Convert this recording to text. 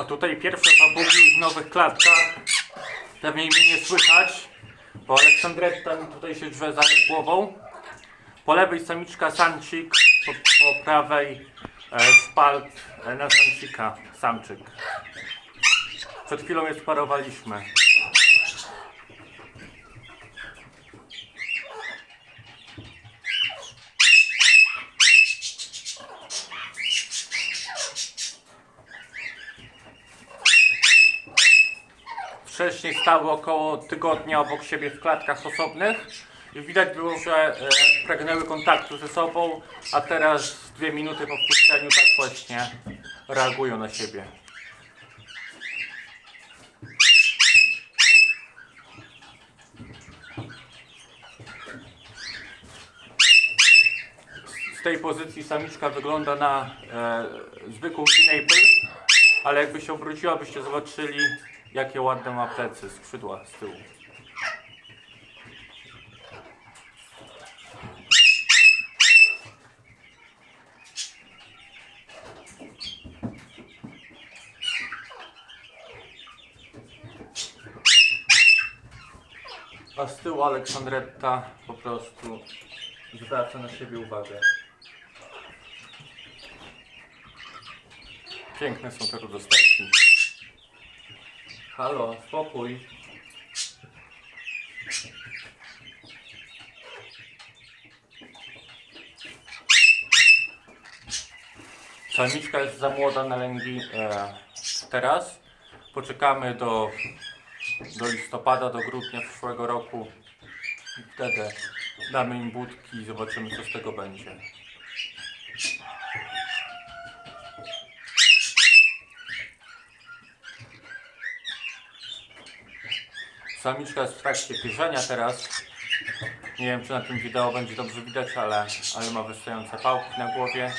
A tutaj pierwsze papugi w nowych klatkach. Pewnie mnie nie słychać, bo Aleksandretta mi tutaj się drze za głową. Po lewej samiczka samcik, po, po prawej e, spalt e, na samcika samczyk. Przed chwilą je sparowaliśmy. Wcześniej stały około tygodnia obok siebie w klatkach osobnych i widać było, że e, pragnęły kontaktu ze sobą, a teraz dwie minuty po wpuszczeniu tak właśnie reagują na siebie. Z tej pozycji samiczka wygląda na e, zwykłą ale jakby się obróciła, byście zobaczyli, jakie ładne ma plecy, skrzydła z tyłu. A z tyłu Aleksandretta po prostu zwraca na siebie uwagę. Piękne są te rudosterki. Halo, spokój. Samiczka jest za młoda na lęgi e, teraz. Poczekamy do, do listopada, do grudnia przyszłego roku. I wtedy damy im budki i zobaczymy co z tego będzie. Samiczka jest w trakcie pierzenia teraz. Nie wiem czy na tym wideo będzie dobrze widać, ale, ale ma wystające pałki na głowie.